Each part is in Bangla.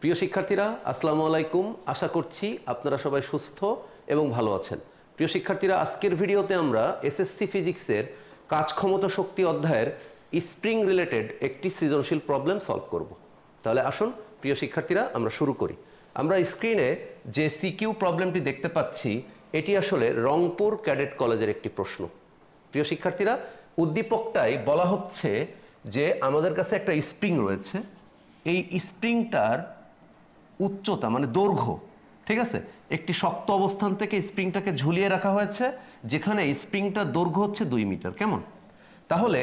প্রিয় শিক্ষার্থীরা, আসসালামু আলাইকুম। আশা করছি আপনারা সবাই সুস্থ এবং ভালো আছেন। প্রিয় শিক্ষার্থীরা, আজকের ভিডিওতে আমরা এসএসসি ফিজিক্সের কাজ ক্ষমতা শক্তি অধ্যায়ের স্প্রিং রিলেটেড একটি সৃজনশীল প্রবলেম সলভ করব। তাহলে আসুন, প্রিয় শিক্ষার্থীরা, আমরা শুরু করি। আমরা স্ক্রিনে যে সিকিউ প্রবলেমটি দেখতে পাচ্ছি, এটি আসলে রংপুর ক্যাডেট কলেজের একটি প্রশ্ন। প্রিয় শিক্ষার্থীরা উদ্দীপকটাই বলা হচ্ছে যে আমাদের কাছে একটা স্প্রিং রয়েছে। এই স্প্রিংটার উচ্চতা মানে দৈর্ঘ্য, ঠিক আছে? একটি শক্ত অবস্থান থেকে স্প্রিংটাকে ঝুলিয়ে রাখা হয়েছে, যেখানে স্প্রিংটার দৈর্ঘ্য হচ্ছে দুই মিটার, কেমন? তাহলে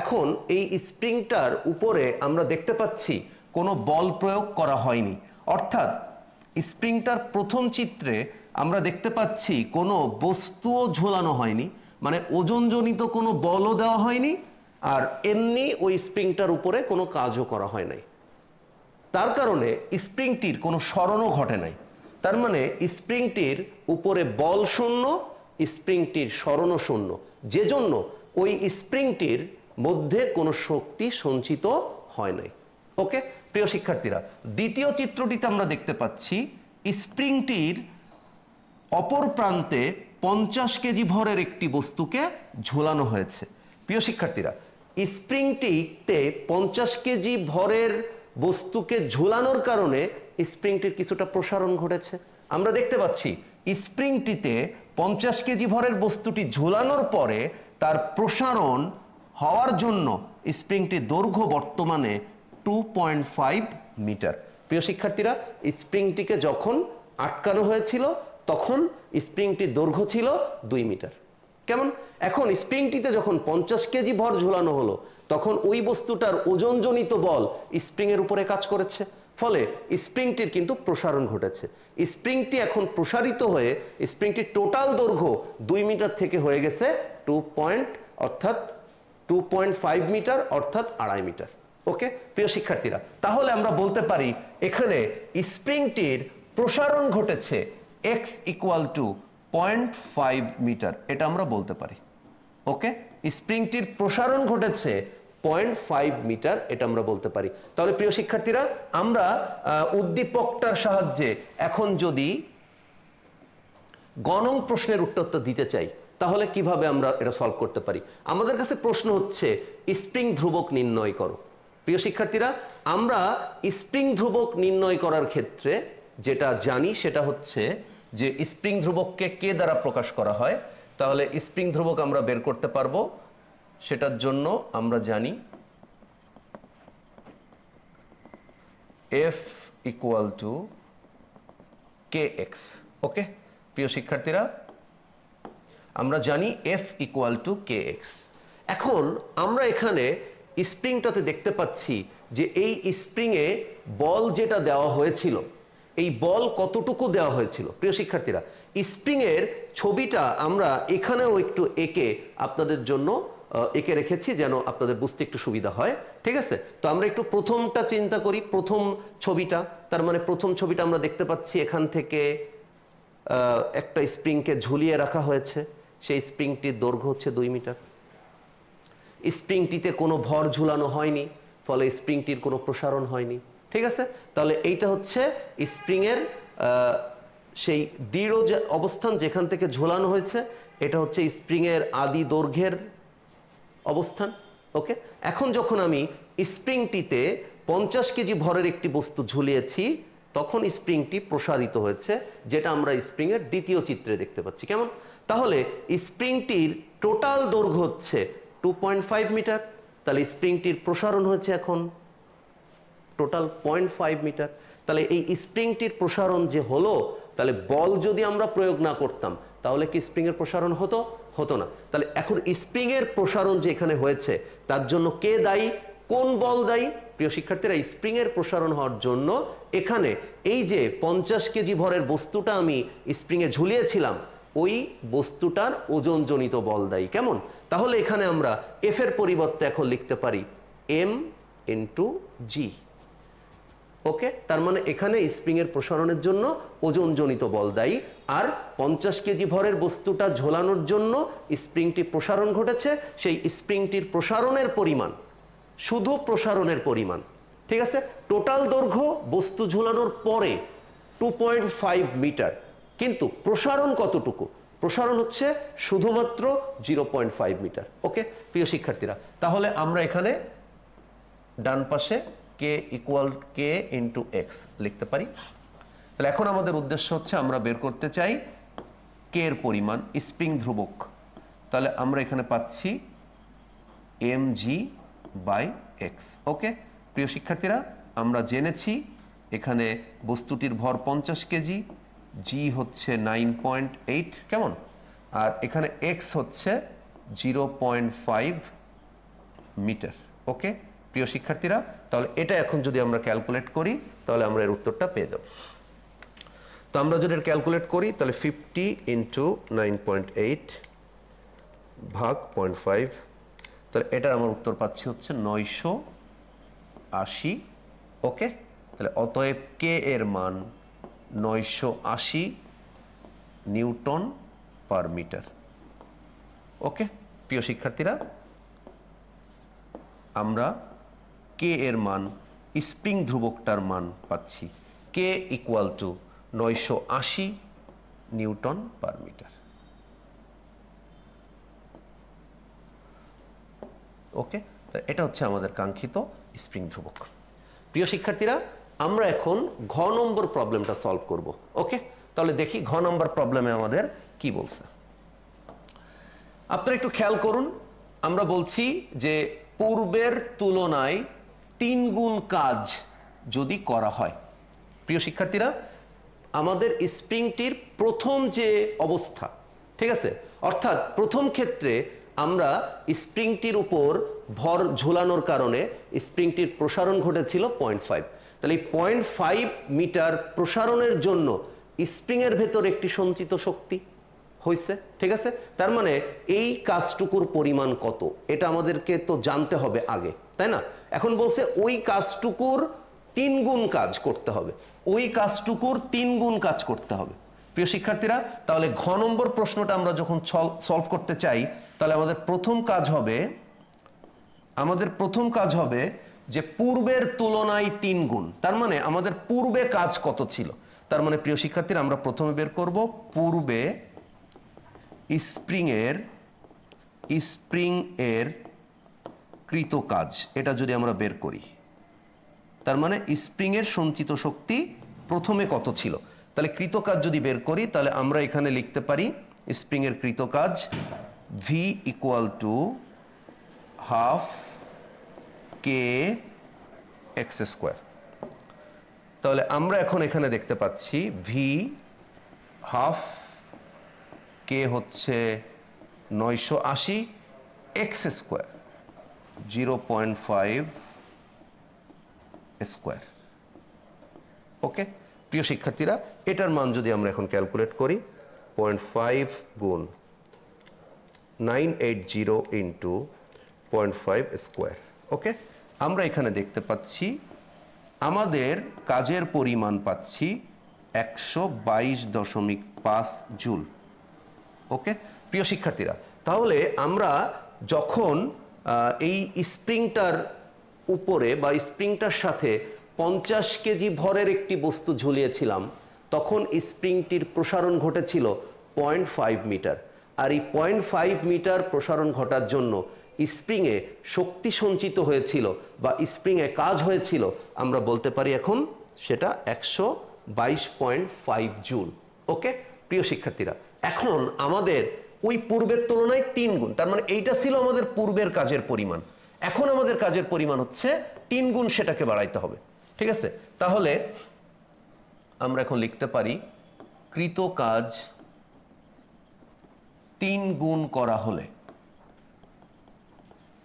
এখন এই স্প্রিংটার উপরে আমরা দেখতে পাচ্ছি কোনো বল প্রয়োগ করা হয়নি। অর্থাৎ স্প্রিংটার প্রথম চিত্রে আমরা দেখতে পাচ্ছি কোনো বস্তুও ঝোলানো হয়নি মানে ওজনজনিত কোনো বলও দেওয়া হয়নি, আর এমনি ওই স্প্রিংটার উপরে কোনো কাজও করা হয় নাই। তার কারণে স্প্রিংটির কোনো স্মরণও ঘটে নাই। তার মানে স্প্রিংটির উপরে বল শূন্য, স্প্রিংটির স্মরণও শূন্য। যে জন্য ওই স্প্রিংটির মধ্যে কোনো শক্তি সঞ্চিত হয় নাই। ওকে? প্রিয় শিক্ষার্থীরা, দ্বিতীয় চিত্রটিতে আমরা দেখতে পাচ্ছি, স্প্রিংটির অপর প্রান্তে পঞ্চাশ কেজি ভরের একটি বস্তুকে ঝোলানো হয়েছে। প্রিয় শিক্ষার্থীরা, স্প্রিংটিতে পঞ্চাশ কেজি ভরের বস্তুকে ঝোলানোর কারণে স্প্রিংটির কিছুটা প্রসারণ ঘটেছে। আমরা দেখতে পাচ্ছি, স্প্রিংটিতে পঞ্চাশ কেজি ভরের বস্তুটি ঝোলানোর পরে তার প্রসারণ হওয়ার জন্য স্প্রিংটির দৈর্ঘ্য বর্তমানে টু পয়েন্ট ফাইভ মিটার। প্রিয় শিক্ষার্থীরা, স্প্রিংটিকে যখন আটকানো হয়েছিল, তখন স্প্রিংটির দৈর্ঘ্য ছিল দুই মিটার। কেমন? এখন স্প্রিংটিতে যখন পঞ্চাশ কেজি ভর ঝুলানো হলো তখন ওই বস্তুটার ওজনজনিত বল স্প্রিংয়ের উপরে কাজ করেছে। ফলে স্প্রিংটির কিন্তু প্রসারণ ঘটেছে। স্প্রিংটি এখন প্রসারিত হয়ে স্প্রিংটির টোটাল দৈর্ঘ্য দুই মিটার থেকে হয়ে গেছে টু পয়েন্ট, অর্থাৎ টু পয়েন্ট ফাইভ মিটার, অর্থাৎ আড়াই মিটার। ওকে? প্রিয় শিক্ষার্থীরা, তাহলে আমরা বলতে পারি এখানে স্প্রিংটির প্রসারণ ঘটেছে X equal to point five metre, এটা আমরা বলতে পারি। ওকে? স্প্রিংটির প্রসারণ ঘটেছে পয়েন্ট ফাইভ মিটার, এটা আমরা বলতে পারি। তাহলে প্রিয় শিক্ষার্থীরা, আমরা উদ্দীপকটার সাহায্যে এখন যদি গণং প্রশ্নের উত্তরটা দিতে চাই, তাহলে কীভাবে আমরা এটা সলভ করতে পারি? আমাদের কাছে প্রশ্ন হচ্ছে, স্প্রিং ধ্রুবক নির্ণয় করো। প্রিয় শিক্ষার্থীরা, আমরা স্প্রিং ধ্রুবক নির্ণয় করার ক্ষেত্রে যেটা জানি সেটা হচ্ছে যে স্প্রিং ধ্রুবককে কে দ্বারা প্রকাশ করা হয়? তাহলে স্প্রিং ধ্রুবক আমরা বের করতে পারব। সেটার জন্য আমরা জানি F equal to K X okay প্রিয় শিক্ষার্থীরা, আমরা জানি F equal to K X এখন আমরা এখানে স্প্রিংটাতে দেখতে পাচ্ছি যে এই স্প্রিংয়ে বল যেটা দেওয়া হয়েছিল, এই বল কতটুকু দেওয়া হয়েছিল? প্রিয় শিক্ষার্থীরা, স্প্রিংয়ের ছবিটা আমরা এখানেও একটু এঁকে আপনাদের জন্য এঁকে রেখেছি যেন আপনাদের বুঝতে একটু সুবিধা হয়। ঠিক আছে? তো আমরা একটু প্রথমটা চিন্তা করি, প্রথম ছবিটা। তার মানে প্রথম ছবিটা আমরা দেখতে পাচ্ছি এখান থেকে একটা স্প্রিংকে ঝুলিয়ে রাখা হয়েছে। সেই স্প্রিংটির দৈর্ঘ্য হচ্ছে দুই মিটার। স্প্রিংটিতে কোনো ভর ঝুলানো হয়নি, ফলে স্প্রিংটির কোনো প্রসারণ হয়নি। ঠিক আছে? তাহলে এইটা হচ্ছে স্প্রিংয়ের সেই দৃঢ় যে অবস্থান যেখান থেকে ঝোলানো হয়েছে, এটা হচ্ছে স্প্রিংয়ের আদি দৈর্ঘ্যের অবস্থান, ওকে? এখন যখন আমি স্প্রিংটিতে পঞ্চাশ কেজি ভরের একটি বস্তু ঝুলিয়েছি, তখন স্প্রিংটি প্রসারিত হয়েছে, যেটা আমরা স্প্রিংয়ের দ্বিতীয় চিত্রে দেখতে পাচ্ছি। কেমন? তাহলে স্প্রিংটির টোটাল দৈর্ঘ্য হচ্ছে টু পয়েন্ট ফাইভ মিটার। তাহলে স্প্রিংটির প্রসারণ হয়েছে এখন টোটাল পয়েন্ট ফাইভ মিটার। তাহলে এই স্প্রিংটির প্রসারণ যে হলো, তাহলে বল যদি আমরা প্রয়োগ না করতাম, তাহলে কি স্প্রিংয়ের প্রসারণ হতো? হতো না। তাহলে এখন স্প্রিংয়ের প্রসারণ যে এখানে হয়েছে, তার জন্য কে দায়ী? কোন বল দায়ী? প্রিয় শিক্ষার্থীরা স্প্রিংয়ের প্রসারণ হওয়ার জন্য এখানে এই যে পঞ্চাশ কেজি ভরের বস্তুটা আমি স্প্রিংয়ে ঝুলিয়েছিলাম, ওই বস্তুটার ওজনজনিত বল দায়ী। কেমন? তাহলে এখানে আমরা এফ এর পরিবর্তে এখন লিখতে পারি এম ইন্টু জি ওকে? তার মানে এখানে স্প্রিং এর প্রসারণের জন্য ওজনজনিত বল দায়ী। আর পঞ্চাশ কেজি ভরের বস্তুটা ঝোলানোর জন্য স্প্রিংটি প্রসারণ ঘটেছে। সেই স্প্রিংটির প্রসারণের পরিমাণ, শুধু প্রসারণের পরিমাণ, ঠিক আছে? টোটাল দৈর্ঘ্য বস্তু ঝোলানোর পরে টু পয়েন্ট ফাইভ মিটার। কিন্তু প্রসারণ কতটুকু? প্রসারণ হচ্ছে শুধুমাত্র zero point five metre. Okay? প্রিয় শিক্ষার্থীরা, তাহলে আমরা এখানে ডান পাশে K equal K into X লিখতে পারি। তাহলে এখন আমাদের উদ্দেশ্য হচ্ছে আমরা বের করতে চাই কে এর পরিমাণ স্প্রিং ধ্রুবক। তাহলে আমরা এখানে পাচ্ছি M G by X okay প্রিয় শিক্ষার্থীরা, আমরা জেনেছি এখানে বস্তুটির ভর পঞ্চাশ কেজি জি হচ্ছে নাইন পয়েন্ট এইট কেমন? আর এখানে এক্স হচ্ছে zero point five metre okay প্রিয় শিক্ষার্থীরা, তাহলে এটা এখন যদি আমরা ক্যালকুলেট করি, তাহলে আমরা এর উত্তরটা পেয়ে যাব। তো আমরা যদি এটা ক্যালকুলেট করি, তাহলে fifty into nine point eight ভাগ পয়েন্ট ফাইভ তাহলে এটার আমার উত্তর পাচ্ছি হচ্ছে নয়শো আশি, ওকে? তাহলে অতএব কে এর মান নয়শো আশি নিউটন পার মিটার, ওকে? প্রিয় শিক্ষার্থীরা, আমরা কে এর মান? স্প্রিং ধ্রুবকটার মান পাচ্ছি। কে ইকুয়াল টু নয়শো আশি নিউটন পার মিটার ওকে এটা হচ্ছে আমাদের কাঙ্ক্ষিত স্প্রিং ধ্রুবক। প্রিয় শিক্ষার্থীরা, আমরা এখন ঘ নম্বর প্রবলেমটা সলভ করব। ওকে তাহলে দেখি ঘ নম্বর প্রবলেমে আমাদের কি বলছে। আপনারা একটু খেয়াল করুন, আমরা বলছি যে পূর্বের তুলনায় তিন গুণ কাজ যদি করা হয়। প্রিয় শিক্ষার্থীরা, আমাদের স্প্রিংটির প্রথম যে অবস্থা, ঠিক আছে? অর্থাৎ প্রথম ক্ষেত্রে আমরা স্প্রিংটির উপর ভর ঝোলানোর কারণে স্প্রিংটির প্রসারণ ঘটেছিল পয়েন্ট ফাইভ। তাহলে এই পয়েন্ট ফাইভ মিটার প্রসারণের জন্য স্প্রিংয়ের ভেতর একটি সঞ্চিত শক্তি হয়েছে ঠিক আছে? তার মানে এই কাজটুকুর পরিমাণ কত? এটা আমাদেরকে তো জানতে হবে আগে। তাই না? এখন বলছে ওই কাজটুকুর তিন গুণ কাজ করতে হবে। ওই কাজটুকুর তিন গুণ কাজ করতে হবে। প্রিয় শিক্ষার্থীরা, তাহলে ঘ নম্বর প্রশ্নটা আমরা যখন সলভ করতে চাই, তাহলে আমাদের প্রথম কাজ হবে, আমাদের প্রথম কাজ হবে যে পূর্বের তুলনায় তিন গুণ। তার মানে আমাদের পূর্বে কাজ কত ছিল? তার মানে প্রিয় শিক্ষার্থীরা, আমরা প্রথমে বের করব পূর্বে স্প্রিং এর স্প্রিং এর কৃত কাজ, এটা যদি আমরা বের করি। তার মানে স্প্রিং এর সঞ্চিত শক্তি প্রথমে কত ছিল? তাহলে কৃত কাজ যদি বের করি, তাহলে আমরা এখানে লিখতে পারি স্প্রিং এর কৃত কাজ V equal to half K X square তাহলে আমরা এখন এখানে দেখতে পাচ্ছি ভি হাফ কে হচ্ছে নয়শো আশি X square zero point five square okay প্রিয় শিক্ষার্থীরা, এটার মান যদি আমরা এখন ক্যালকুলেট করি পয়েন্ট ফাইভ গুণ nine eight zero into point five square okay আমরা এখানে দেখতে পাচ্ছি, আমাদের কাজের পরিমাণ পাচ্ছি একশো বাইশ দশমিক পাঁচ জুল। ওকে প্রিয় শিক্ষার্থীরা, তাহলে আমরা যখন এই স্প্রিংটার উপরে বা স্প্রিংটার সাথে পঞ্চাশ কেজি ভরের একটি বস্তু ঝুলিয়েছিলাম, তখন স্প্রিংটির প্রসারণ ঘটেছিল পয়েন্ট ফাইভ মিটার। আর এই পয়েন্ট ফাইভ মিটার প্রসারণ ঘটার জন্য স্প্রিংয়ে শক্তি সঞ্চিত হয়েছিল বা স্প্রিংয়ে কাজ হয়েছিল, আমরা বলতে পারি এখন সেটা একশো বাইশ পয়েন্ট ফাইভ জুল। ওকে? প্রিয় শিক্ষার্থীরা, এখন আমাদের ওই পূর্বের তুলনায় তিন গুণ। তার মানে এইটা ছিল আমাদের পূর্বের কাজের পরিমাণ। এখন আমাদের কাজের পরিমাণ হচ্ছে তিন গুণ সেটাকে বাড়াইতে হবে। ঠিক আছে? তাহলে আমরা এখন লিখতে পারি, কৃত কাজ তিন গুণ করা হলে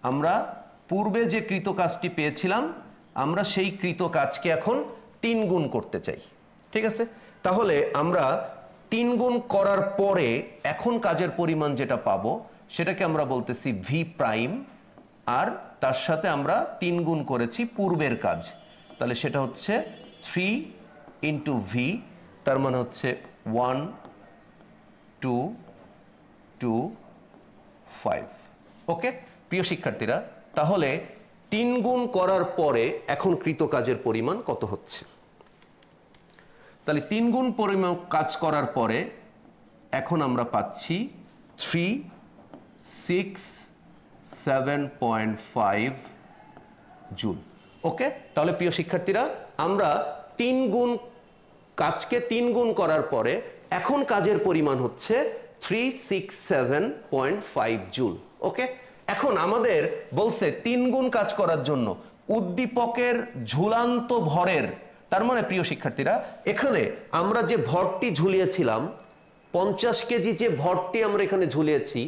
আমরা পূর্বে যে কৃত কাজটি পেয়েছিলাম, আমরা সেই কৃত কাজকে এখন তিন গুণ করতে চাই। ঠিক আছে? তাহলে আমরা তিন গুণ করার পরে এখন কাজের পরিমাণ যেটা পাবো, সেটাকে আমরা বলতেছি ভি প্রাইম আর তার সাথে আমরা তিন গুণ করেছি পূর্বের কাজ। তাহলে সেটা হচ্ছে থ্রি ইন্টু ভি তার মানে হচ্ছে one two two five okay প্রিয় শিক্ষার্থীরা, তাহলে তিন গুণ করার পরে এখন কৃত কাজের পরিমাণ কত হচ্ছে? তাহলে তিন গুণ পরিমাণ কাজ করার পরে এখন আমরা পাচ্ছি three, six, seven point five joule. Okay? তাহলে প্রিয় শিক্ষার্থীরা, আমরা তিন গুণ কাজকে তিন গুণ করার পরে এখন কাজের পরিমাণ হচ্ছে three, six, seven point five joule. Okay? এখন আমাদের বলছে তিন গুণ কাজ করার জন্য উদ্দীপকের ঝুলান্ত ভরের তার মানে প্রিয় শিক্ষার্থীরা, এখানে আমরা যে ভরটি ঝুলিয়েছিলাম, পঞ্চাশ কেজি যে ভরটি আমরা এখানে ঝুলিয়েছি,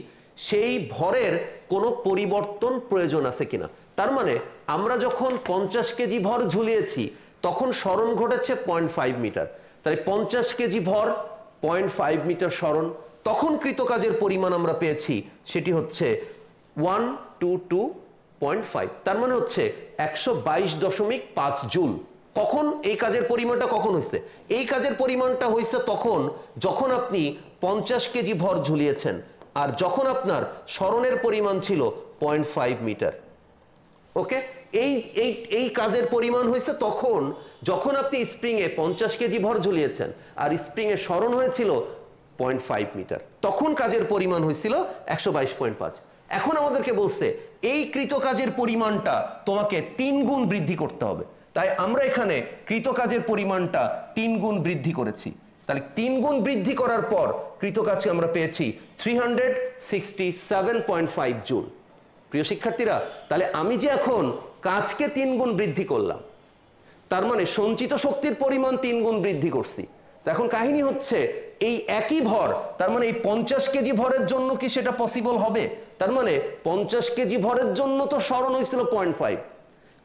সেই ভরের কোনো পরিবর্তন প্রয়োজন আছে কিনা? তার মানে আমরা যখন পঞ্চাশ কেজি ভর ঝুলিয়েছি, তখন স্মরণ ঘটেছে পয়েন্ট ফাইভ মিটার। তাই পঞ্চাশ কেজি ভর, পয়েন্ট ফাইভ মিটার স্মরণ, তখন কৃতকাজের পরিমাণ আমরা পেয়েছি, সেটি হচ্ছে one, two two, point five. তার মানে হচ্ছে একশো বাইশ দশমিক পাঁচ জুল। কখন এই কাজের পরিমাণটা কখন হয়েছে এই কাজের পরিমাণটা হয়েছে তখন যখন আপনি পঞ্চাশ কেজি ভর ঝুলিয়েছেন, আর যখন আপনার স্মরণের পরিমাণ ছিল পয়েন্ট ফাইভ মিটার। ওকে? এই এই এই কাজের পরিমাণ হয়েছে তখন যখন আপনি স্প্রিংয়ে পঞ্চাশ কেজি ভর ঝুলিয়েছেন, আর স্প্রিংয়ে স্মরণ হয়েছিল পয়েন্ট ফাইভ মিটার। তখন কাজের পরিমাণ হয়েছিল একশো বাইশ পয়েন্ট পাঁচ। এখন আমাদেরকে বলছে, এই কৃত কাজের পরিমাণটা তোমাকে তিন গুণ বৃদ্ধি করতে হবে। তাই আমরা এখানে কৃত কাজের পরিমাণটা তিন গুণ বৃদ্ধি করেছি। তাহলে তিন গুণ বৃদ্ধি করার পর কৃত কাজকে আমরা পেয়েছি three hundred sixty seven point five joule প্রিয় শিক্ষার্থীরা, তাহলে আমি যে এখন কাজকে তিন গুণ বৃদ্ধি করলাম, তার মানে সঞ্চিত শক্তির পরিমাণ তিন গুণ বৃদ্ধি করছি। এখন কাহিনী হচ্ছে এই একই ভর, তার মানে এই পঞ্চাশ কেজি ভরের জন্য কি সেটা পসিবল হবে? তার মানে পঞ্চাশ কেজি ভরের জন্য তো স্মরণ হয়েছিল পয়েন্ট ফাইভ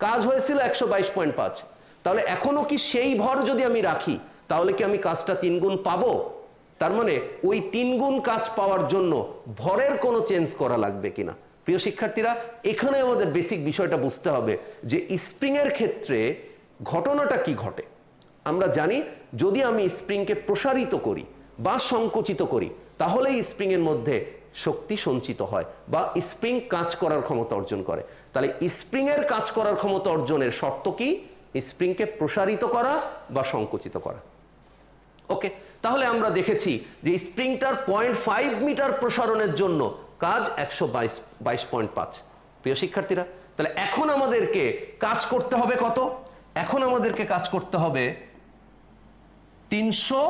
কাজ হয়েছিল একশো বাইশ পয়েন্ট পাঁচ। তাহলে এখনও কি সেই ভর যদি আমি রাখি, তাহলে কি আমি কাজটা তিন গুণ পাবো? তার মানে ওই তিন গুণ কাজ পাওয়ার জন্য ভরের কোনো চেঞ্জ করা লাগবে কিনা? প্রিয় শিক্ষার্থীরা, এখানে আমাদের বেসিক বিষয়টা বুঝতে হবে যে স্প্রিং এর ক্ষেত্রে ঘটনাটা কি ঘটে। আমরা জানি যদি আমি স্প্রিংকে প্রসারিত করি বা সংকুচিত করি, তাহলেই স্প্রিং এর মধ্যে শক্তি সঞ্চিত হয় বা স্প্রিং কাজ করার ক্ষমতা অর্জন করে। তাহলে স্প্রিং এর কাজ করার ক্ষমতা অর্জনের শর্ত কি? স্প্রিংকে প্রসারিত করা বা সংকুচিত করা। ওকে, তাহলে আমরা দেখেছি যে স্প্রিংটার পয়েন্ট ফাইভ মিটার প্রসারণের জন্য কাজ একশো বাইশ বাইশ পয়েন্ট পাঁচ। প্রিয় শিক্ষার্থীরা, তাহলে এখন আমাদেরকে কাজ করতে হবে কত? এখন আমাদেরকে কাজ করতে হবে তিনশো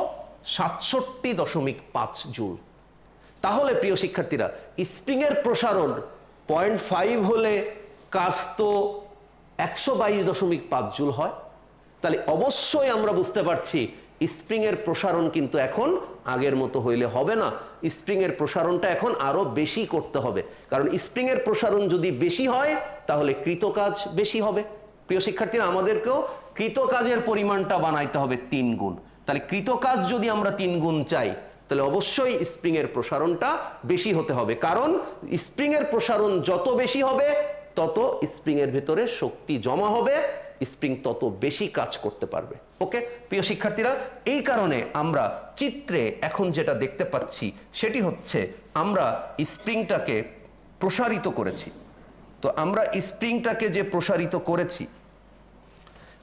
সাতষট্টি দশমিক পাঁচ জুল। তাহলে প্রিয় শিক্ষার্থীরা, স্প্রিংয়ের প্রসারণ পয়েন্ট ফাইভ হলে কাজ তো একশো বাইশ দশমিক পাঁচ জুল হয়। তাহলে অবশ্যই আমরা বুঝতে পারছি স্প্রিং এর প্রসারণ কিন্তু এখন আগের মতো হইলে হবে না। স্প্রিং এর প্রসারণটা এখন আরও বেশি করতে হবে। কারণ স্প্রিং এর প্রসারণ যদি বেশি হয়, তাহলে কৃতকাজ বেশি হবে। প্রিয় শিক্ষার্থীরা, আমাদেরকেও কৃতকাজের পরিমাণটা বানাইতে হবে তিন গুণ। তাহলে কৃতকাজ যদি আমরা তিন গুণ চাই, তাহলে অবশ্যই স্প্রিং এর প্রসারণটা বেশি হতে হবে। কারণ স্প্রিং এর প্রসারণ যত বেশি হবে তত স্প্রিং এর ভেতরে শক্তি জমা হবে, স্প্রিং তত বেশি কাজ করতে পারবে। ওকে? প্রিয় শিক্ষার্থীরা, এই কারণে আমরা চিত্রে এখন যেটা দেখতে পাচ্ছি, সেটি হচ্ছে আমরা স্প্রিংটাকে প্রসারিত করেছি। তো আমরা স্প্রিংটাকে যে প্রসারিত করেছি,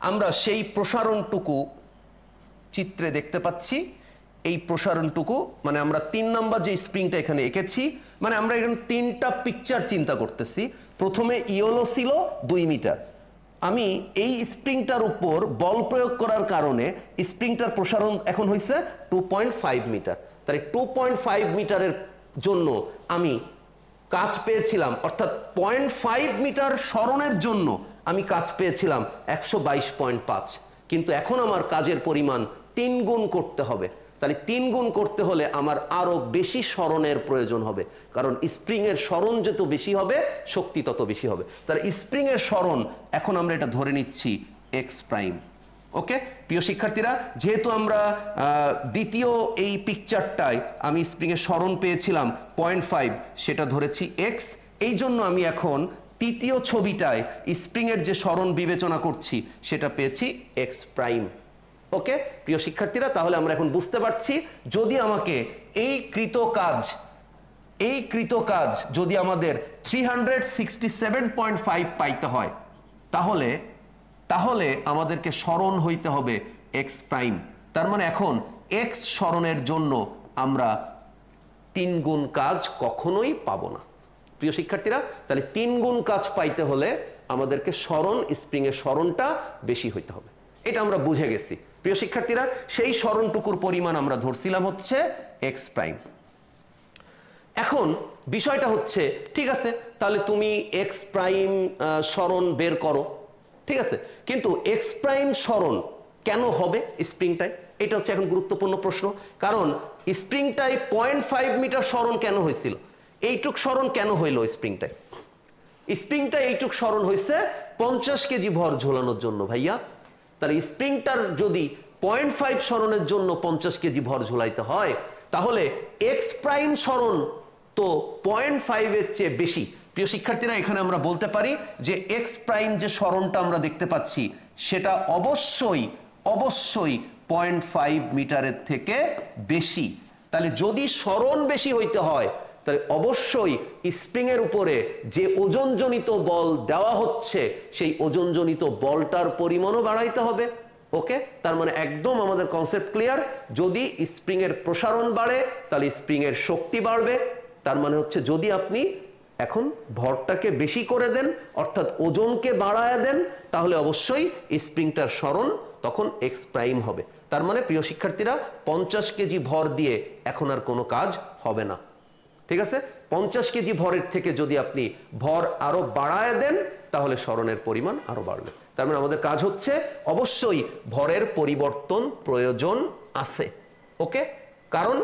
আমরা সেই প্রসারণটুকু চিত্রে দেখতে পাচ্ছি। এই প্রসারণটুকু মানে আমরা তিন নাম্বার যে স্প্রিংটা এখানে এঁকেছি মানে আমরা এখানে তিনটা পিকচার চিন্তা করতেছি। প্রথমে ইয়োলো ছিল দুই মিটার। আমি এই স্প্রিংটার উপর বল প্রয়োগ করার কারণে স্প্রিংটার প্রসারণ এখন হয়েছে টু পয়েন্ট ফাইভ মিটার। তাহলে টু পয়েন্ট ফাইভ মিটারের জন্য আমি কাজ পেয়েছিলাম, অর্থাৎ পয়েন্ট ফাইভ মিটার স্মরণের জন্য আমি কাজ পেয়েছিলাম একশো বাইশ পয়েন্ট পাঁচ। কিন্তু এখন আমার কাজের পরিমাণ তিন গুণ করতে হবে। তাহলে তিন গুণ করতে হলে আমার আরও বেশি স্মরণের প্রয়োজন হবে। কারণ স্প্রিং এর স্মরণ যত বেশি হবে, শক্তি তত বেশি হবে। তাহলে স্প্রিং এর স্মরণ, এখন আমরা এটা ধরে নিচ্ছি এক্স প্রাইম। ওকে? প্রিয় শিক্ষার্থীরা, যেহেতু আমরা দ্বিতীয় এই পিকচারটায় আমি স্প্রিং এর স্মরণ পেয়েছিলাম, পয়েন্ট ফাইভ, সেটা ধরেছি এক্স। এই জন্য আমি এখন তৃতীয় ছবিটায় স্প্রিং এর যে স্মরণ বিবেচনা করছি, সেটা পেয়েছি এক্স প্রাইম। ওকে? প্রিয় শিক্ষার্থীরা, তাহলে আমরা এখন বুঝতে পারছি, যদি আমাকে এই কৃত কাজ এই কৃত কাজ যদি আমাদের থ্রি পাইতে হয়, তাহলে তাহলে আমাদেরকে স্মরণ হইতে হবে এক্স প্রাইম তার মানে এখন এক্স স্মরণের জন্য আমরা তিন গুণ কাজ কখনোই পাবো না। প্রিয় শিক্ষার্থীরা, তাহলে তিন গুণ কাজ পাইতে হলে আমাদেরকে স্মরণ স্প্রিং এর স্মরণটা বেশি হইতে হবে। এটা আমরা বুঝে গেছি। প্রিয় শিক্ষার্থীরা, সেই স্মরণটুকুর পরিমাণ আমরা ধরছিলাম হচ্ছে এক্স প্রাইম এখন বিষয়টা হচ্ছে, ঠিক আছে, তাহলে তুমি এক্স প্রাইম স্মরণ বের করো, ঠিক আছে? কিন্তু এক্স প্রাইম স্মরণ কেন হবে স্প্রিংটায় এটা হচ্ছে এখন গুরুত্বপূর্ণ প্রশ্ন। কারণ স্প্রিংটায় পয়েন্ট ফাইভ মিটার স্মরণ কেন হয়েছিল? এইটুক স্মরণ কেন হইল স্প্রিংটায় স্প্রিংটা এইটুক স্মরণ হয়েছে পঞ্চাশ কেজি ভর ঝোলানোর জন্য, ভাইয়া। তাহলে স্প্রিংটার যদি পয়েন্ট ফাইভ স্মরণের জন্য পঞ্চাশ কেজি ভর ঝুলাইতে হয়, তাহলে এক্স প্রাইম স্মরণ তো পয়েন্ট ফাইভের চেয়ে বেশি। প্রিয় শিক্ষার্থীরা, এখানে আমরা বলতে পারি যে এক্স প্রাইম যে স্মরণটা আমরা দেখতে পাচ্ছি, সেটা অবশ্যই অবশ্যই পয়েন্ট ফাইভ মিটারের থেকে বেশি। তাহলে যদি স্মরণ বেশি হইতে হয় তাহলে অবশ্যই স্প্রিং এর উপরে যে ওজনজনিত বল দেওয়া হচ্ছে, সেই ওজনজনিত বলটার পরিমাণও বাড়াইতে হবে, ওকে? তার মানে একদম আমাদের কনসেপ্ট ক্লিয়ার যদি স্প্রিং এর প্রসারণ বাড়ে, তাহলে স্প্রিং এর শক্তি বাড়বে। তার মানে হচ্ছে যদি আপনি এখন ভরটাকে বেশি করে দেন, অর্থাৎ ওজনকে বাড়ায় দেন, তাহলে অবশ্যই স্প্রিংটার স্মরণ তখন এক্স প্রাইম হবে। তার মানে প্রিয় শিক্ষার্থীরা, পঞ্চাশ কেজি ভর দিয়ে এখন আর কোনো কাজ হবে না। ঠিক আছে? পঞ্চাশ কেজি ভরের থেকে যদি আপনি ভর আরও বাড়ায় দেন, তাহলে স্মরণের পরিমাণ আরও বাড়বে। তার মানে আমাদের কাজ হচ্ছে অবশ্যই ভরের পরিবর্তন প্রয়োজন আছে, ওকে? কারণ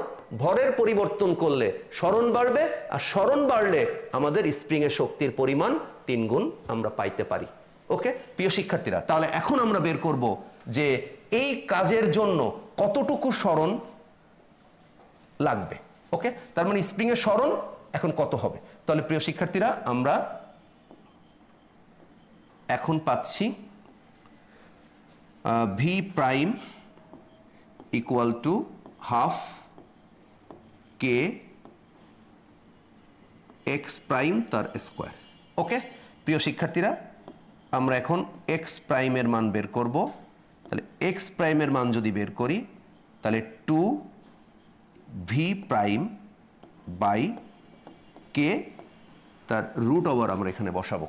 ভরের পরিবর্তন করলে স্মরণ বাড়বে, আর স্মরণ বাড়লে আমাদের স্প্রিং এর শক্তির পরিমাণ তিন গুণ আমরা পাইতে পারি, ওকে? প্রিয় শিক্ষার্থীরা, তাহলে এখন আমরা বের করব যে এই কাজের জন্য কতটুকু স্মরণ লাগবে। ওকে তার মানে স্প্রিং এর স্মরণ এখন কত হবে? তাহলে প্রিয় শিক্ষার্থীরা, আমরা এখন পাচ্ছি V prime equal to half K X prime তার স্কোয়ার ওকে প্রিয় শিক্ষার্থীরা, আমরা এখন এক্স প্রাইমের মান বের করব। তাহলে এক্স প্রাইমের মান যদি বের করি, তাহলে two V prime by K তার রুট ওভার আমরা এখানে বসাবো।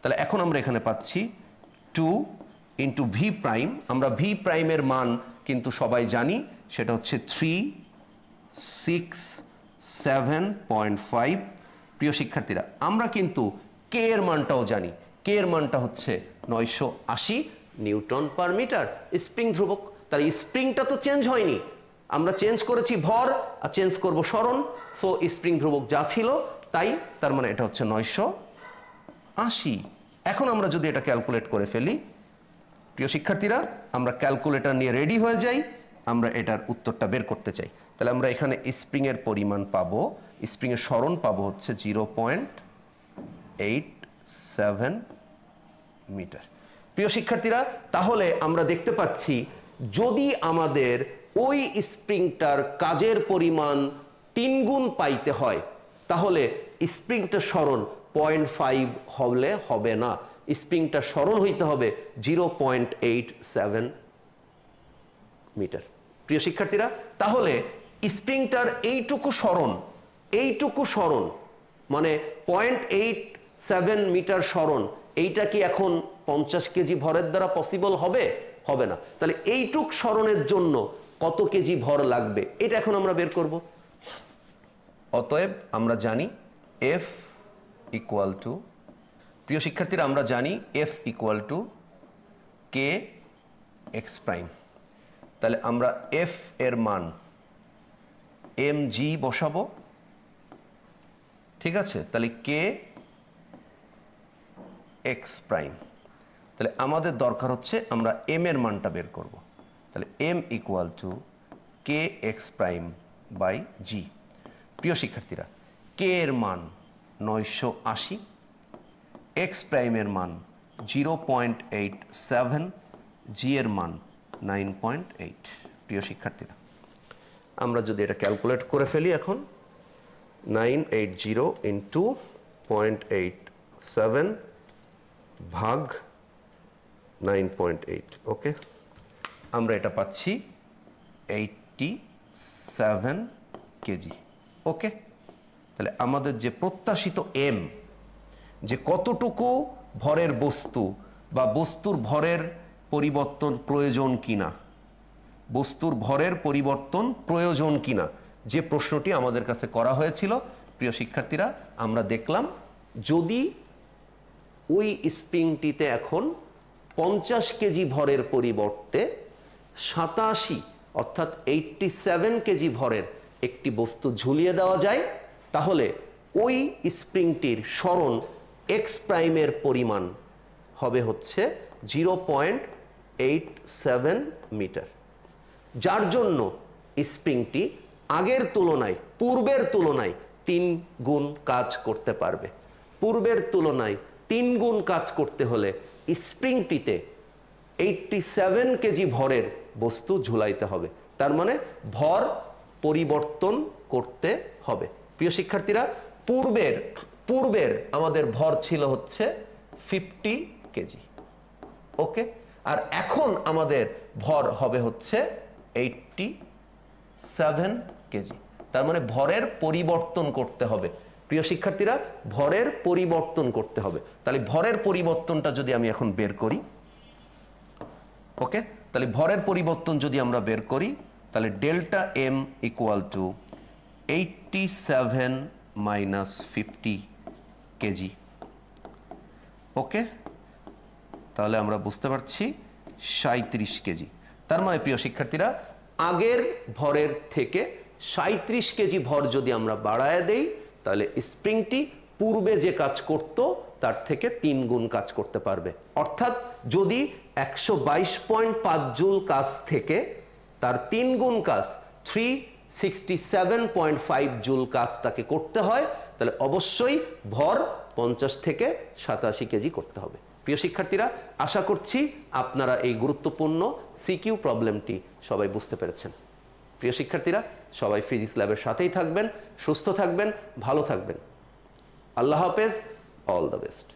তাহলে এখন আমরা এখানে পাচ্ছি টু ইন্টু ভি প্রাইম আমরা ভি প্রাইমের মান কিন্তু সবাই জানি, সেটা হচ্ছে three six seven point five প্রিয় শিক্ষার্থীরা, আমরা কিন্তু কে এর মানটাও জানি। কে এর মানটা হচ্ছে নয়শো আশি নিউটন পার মিটার স্প্রিং ধ্রুবক। তাহলে স্প্রিংটা তো চেঞ্জ হয়নি। আমরা চেঞ্জ করেছি ভর আর চেঞ্জ করব স্মরণ। সো স্প্রিং ধ্রুবক যা ছিল, তাই তার মানে এটা হচ্ছে নয়শো আশি। এখন আমরা যদি এটা ক্যালকুলেট করে ফেলি, প্রিয় শিক্ষার্থীরা, আমরা ক্যালকুলেটর নিয়ে রেডি হয়ে যাই, আমরা এটার উত্তরটা বের করতে চাই। তাহলে আমরা এখানে স্প্রিংয়ের পরিমাণ পাবো স্প্রিংয়ের স্মরণ পাবো হচ্ছে zero point eight seven metre প্রিয় শিক্ষার্থীরা, তাহলে আমরা দেখতে পাচ্ছি, যদি আমাদের ওই স্প্রিংটার কাজের পরিমাণ তিন গুণ পাইতে হয়, তাহলে স্প্রিংটার স্মরণ পয়েন্ট ফাইভ হলে হবে না। স্প্রিংটা স্মরণ হইতে হবে zero point eight seven metre. প্রিয় শিক্ষার্থীরা, তাহলে স্প্রিংটার এইটুকু সরণ এইটুকু সরণ মানে পয়েন্ট এইট সেভেন মিটার সরণ, এইটা কি এখন পঞ্চাশ কেজি ভরের দ্বারা পসিবল হবে? হবে না। তাহলে এইটুক সরণের জন্য কত কেজি ভর লাগবে? এটা এখন আমরা বের করব। অতএব আমরা জানি এফ ইকুয়াল টু প্রিয় শিক্ষার্থীরা, আমরা জানি F equal to K X prime তাহলে আমরা এফ এর মান এম জি বসাবো। ঠিক আছে? তাহলে কে এক্স প্রাইম তাহলে আমাদের দরকার হচ্ছে আমরা এম এর মানটা বের করব। তাহলে M equal to K X prime by G প্রিয় শিক্ষার্থীরা কে এর মান নয়শো আশি এক্স প্রাইমের মান zero point eight seven G এর মান নাইন পয়েন্ট এইট প্রিয় শিক্ষার্থীরা, আমরা যদি এটা ক্যালকুলেট করে ফেলি এখন nine eight zero into point eight seven ভাগ নাইন পয়েন্ট এইট ওকে আমরা এটা পাচ্ছি এইটটি সেভেন কেজি। ওকে তাহলে আমাদের যে প্রত্যাশিত এম যে কতটুকু ভরের বস্তু বা বস্তুর ভরের পরিবর্তন প্রয়োজন কিনা, বস্তুর ভরের পরিবর্তন প্রয়োজন কিনা, যে প্রশ্নটি আমাদের কাছে করা হয়েছিল, প্রিয় শিক্ষার্থীরা, আমরা দেখলাম যদি ওই স্প্রিংটিতে এখন পঞ্চাশ কেজি ভরের পরিবর্তে সাতাশি, অর্থাৎ এইটটি সেভেন কেজি ভরের একটি বস্তু ঝুলিয়ে দেওয়া যায়, তাহলে ওই স্প্রিংটির সরণ এক্স প্রাইমের পরিমাণ হবে হচ্ছে zero point eight seven metre যার জন্য স্প্রিংটি আগের তুলনায়, পূর্বের তুলনায় তিন গুণ কাজ করতে পারবে। পূর্বের তুলনায় তিন গুণ কাজ করতে হলে স্প্রিংটিতে এইটটি সেভেন কেজি ভরের বস্তু ঝুলাইতে হবে। তার মানে ভর পরিবর্তন করতে হবে। প্রিয় শিক্ষার্থীরা, পূর্বের পূর্বের আমাদের ভর ছিল হচ্ছে ফিফটি কেজি। ওকে? আর এখন আমাদের ভর হবে হচ্ছে এইটটি সেভেন কেজি। তার মানে ভরের পরিবর্তন করতে হবে। প্রিয় শিক্ষার্থীরা, ভরের পরিবর্তন করতে হবে। তাহলে ভরের পরিবর্তনটা যদি আমি এখন বের করি, ওকে? তাহলে ভরের পরিবর্তন যদি আমরা বের করি, তাহলে delta M equal to eighty seven minus fifty KG okay তাহলে আমরা বুঝতে পারছি সাঁত্রিশ কেজি তার মানে প্রিয় শিক্ষার্থীরা, আগের ভরের থেকে সাঁত্রিশ কেজি ভর যদি আমরা বাড়ায় দেই, তাহলে স্প্রিংটি পূর্বে যে কাজ করত, তার থেকে তিন গুণ কাজ করতে পারবে। অর্থাৎ যদি একশো বাইশ পয়েন্ট পাঁচ জুল কাজ থেকে তার তিন গুণ কাজ three sixty seven point five joule কাজ তাকে করতে হয়, তাহলে অবশ্যই ভর পঞ্চাশ থেকে সাতাশি কেজি করতে হবে। প্রিয় শিক্ষার্থীরা, আশা করছি আপনারা এই গুরুত্বপূর্ণ সিকিউ প্রবলেমটি সবাই বুঝতে পেরেছেন। প্রিয় শিক্ষার্থীরা, সবাই ফিজিক্স ল্যাবের সাথেই থাকবেন, সুস্থ থাকবেন, ভালো থাকবেন। আল্লাহ হাফেজ অল দ্য বেস্ট